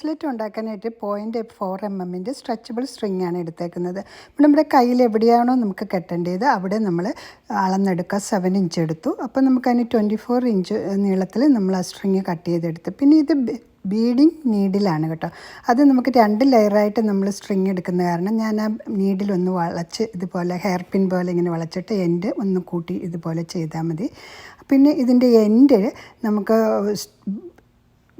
Bracelet ഉണ്ടാക്കാനായിട്ട് point four M എമ്മിന്റെ stretchable string ആണ് എടുത്തേക്കുന്നത്. നമ്മുടെ കയ്യിൽ എവിടെയാണോ നമുക്ക് കെട്ടേണ്ടത് അവിടെ നമ്മൾ അളന്നെടുക്കുക. സെവൻ ഇഞ്ച് എടുത്തു. അപ്പോൾ നമുക്കതിന് ട്വന്റി ഫോർ ഇഞ്ച് നീളത്തിൽ നമ്മൾ ആ സ്ട്രിങ് കട്ട് ചെയ്തെടുത്ത്. പിന്നെ ഇത് ബീഡിങ് നീഡിലാണ് കേട്ടോ. അത് നമുക്ക് രണ്ട് ലെയറായിട്ട് നമ്മൾ സ്ട്രിങ് എടുക്കുന്ന കാരണം ഞാൻ ആ നീഡിലൊന്ന് വളച്ച് ഇതുപോലെ ഹെയർ പിൻ പോലെ ഇങ്ങനെ വളച്ചിട്ട് എൻഡ് ഒന്ന് കൂട്ടി ഇതുപോലെ ചെയ്താൽ മതി. പിന്നെ ഇതിന്റെ എൻഡ് നമുക്ക്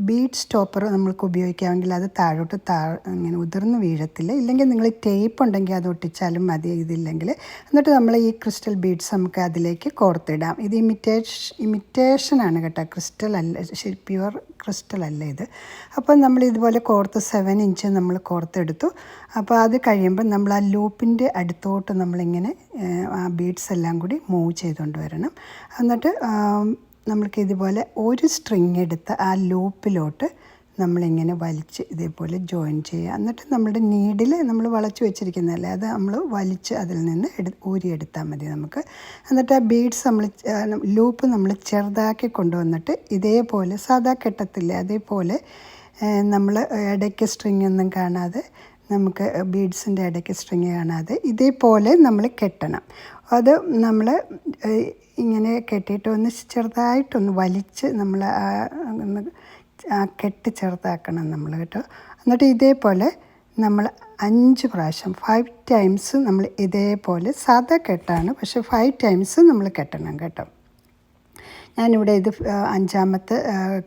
ബീഡ് സ്റ്റോപ്പർ നമ്മൾക്ക് ഉപയോഗിക്കാമെങ്കിൽ അത് താഴോട്ട് താ ഇങ്ങനെ ഉതിർന്ന് വീഴത്തില്ല. ഇല്ലെങ്കിൽ നിങ്ങൾ ടേപ്പ് ഉണ്ടെങ്കിൽ അത് ഒട്ടിച്ചാലും മതി ഇതില്ലെങ്കിൽ. എന്നിട്ട് നമ്മൾ ഈ ക്രിസ്റ്റൽ ബീഡ്സ് നമുക്ക് അതിലേക്ക് കോർത്തിടാം. ഇത് ഇമിറ്റേഷ് ഇമിറ്റേഷനാണ് കേട്ടോ. ക്രിസ്റ്റൽ അല്ല പ്യുവർ ക്രിസ്റ്റൽ അല്ല ഇത്. അപ്പോൾ നമ്മൾ ഇതുപോലെ കോർത്ത് സെവൻ ഇഞ്ച് നമ്മൾ കോർത്തെടുത്തു. അപ്പോൾ അത് കഴിയുമ്പോൾ നമ്മൾ ആ ലൂപ്പിന്റെ അടുത്തോട്ട് നമ്മളിങ്ങനെ ആ ബീഡ്സ് എല്ലാം കൂടി മൂവ് ചെയ്തുകൊണ്ട് വരണം. എന്നിട്ട് നമ്മൾക്ക് ഇതുപോലെ ഒരു സ്ട്രിങ് എടുത്ത് ആ ലൂപ്പിലോട്ട് നമ്മളിങ്ങനെ വലിച്ച് ഇതേപോലെ ജോയിൻ ചെയ്യുക. എന്നിട്ട് നമ്മുടെ നീഡിൽ നമ്മൾ വളച്ച് വെച്ചിരിക്കുന്നതല്ലേ അത് നമ്മൾ വലിച്ച് അതിൽ നിന്ന് എടു ഊരിയെടുത്താൽ മതി നമുക്ക്. എന്നിട്ട് ആ ബീഡ്സ് നമ്മൾ ലൂപ്പ് നമ്മൾ ചെറുതാക്കി കൊണ്ടുവന്നിട്ട് ഇതേപോലെ സാധാ കെട്ടത്തില്ലേ അതേപോലെ നമ്മൾ ഇടയ്ക്ക് സ്ട്രിങ് ഒന്നും കാണാതെ നമുക്ക് ബീഡ്സിന്റെ ഇടയ്ക്ക് സ്ട്രിങ് കാണാതെ ഇതേപോലെ നമ്മൾ കെട്ടണം. അത് നമ്മൾ ഇങ്ങനെ കെട്ടിയിട്ട് ഒന്ന് ചെറുതായിട്ടൊന്ന് വലിച്ച് നമ്മൾ ഒന്ന് കെട്ട് ചെറുതാക്കണം നമ്മൾ കേട്ടോ. എന്നിട്ട് ഇതേപോലെ നമ്മൾ അഞ്ച് പ്രാവശ്യം ഫൈവ് ടൈംസ് നമ്മൾ ഇതേപോലെ സാധാ കെട്ടാണ് പക്ഷേ ഫൈവ് ടൈംസ് നമ്മൾ കെട്ടണം കേട്ടോ. ഞാനിവിടെ ഇത് അഞ്ചാമത്തെ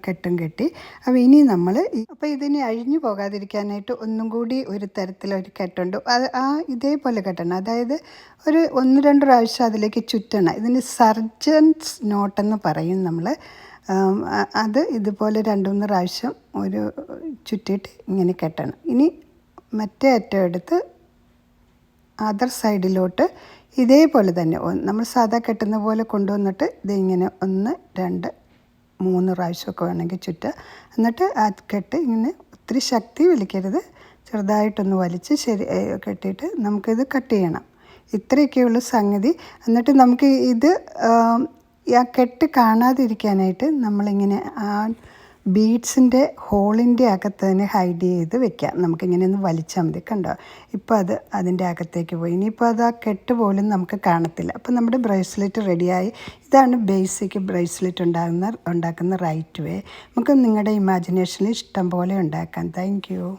കെട്ടും കെട്ടി. അപ്പോൾ ഇനി നമ്മൾ അപ്പോൾ ഇതിനെ അഴിഞ്ഞു പോകാതിരിക്കാനായിട്ട് ഒന്നും കൂടി ഒരു തരത്തിലൊരു കെട്ടുണ്ട്. അത് ആ ഇതേപോലെ കെട്ടണം. അതായത് ഒരു ഒന്ന് രണ്ട് പ്രാവശ്യം അതിലേക്ക് ചുറ്റണം. ഇതിന് സർജൻസ് നോട്ടെന്ന് പറയും നമ്മൾ അത് ഇതുപോലെ രണ്ട് മൂന്ന് പ്രാവശ്യം ഒരു ചുറ്റിയിട്ട് ഇങ്ങനെ കെട്ടണം. ഇനി മറ്റേ അറ്റം എടുത്ത് അതർ സൈഡിലോട്ട് ഇതേപോലെ തന്നെ നമ്മൾ സാധാ കെട്ടുന്ന പോലെ കൊണ്ടുവന്നിട്ട് ഇതിങ്ങനെ ഒന്ന് രണ്ട് മൂന്ന് പ്രാവശ്യമൊക്കെ വേണമെങ്കിൽ ചുറ്റുക. എന്നിട്ട് ആ കെട്ട് ഇങ്ങനെ ഒത്തിരി ശക്തി വലിക്കരുത് ചെറുതായിട്ടൊന്ന് വലിച്ച് ശരി കെട്ടിയിട്ട് നമുക്കിത് കട്ട് ചെയ്യണം. ഇത്രയൊക്കെയുള്ള സംഗതി. എന്നിട്ട് നമുക്ക് ഇത് ആ കെട്ട് കാണാതിരിക്കാനായിട്ട് നമ്മളിങ്ങനെ ആ ബീഡ്സിന്റെ ഹോളിന്റെ അകത്ത് തന്നെ ഹൈഡ് ചെയ്ത് വെക്കാം. നമുക്കിങ്ങനെ ഒന്ന് വലിച്ചാൽ മതി. കണ്ടോ? ഇപ്പോൾ അത് അതിന്റെ അകത്തേക്ക് പോയി. ഇനിയിപ്പോൾ അത് ആ കെട്ട് പോലും നമുക്ക് കാണത്തില്ല. അപ്പോൾ നമ്മുടെ ബ്രേസ്ലെറ്റ് റെഡിയായി. ഇതാണ് ബേസിക് ബ്രേസ്ലെറ്റ് ഉണ്ടാകുന്ന ഉണ്ടാക്കുന്ന റൈറ്റ് വേ. നമുക്ക് നിങ്ങളുടെ ഇമാജിനേഷനിൽ ഇഷ്ടം പോലെ ഉണ്ടാക്കാം. താങ്ക്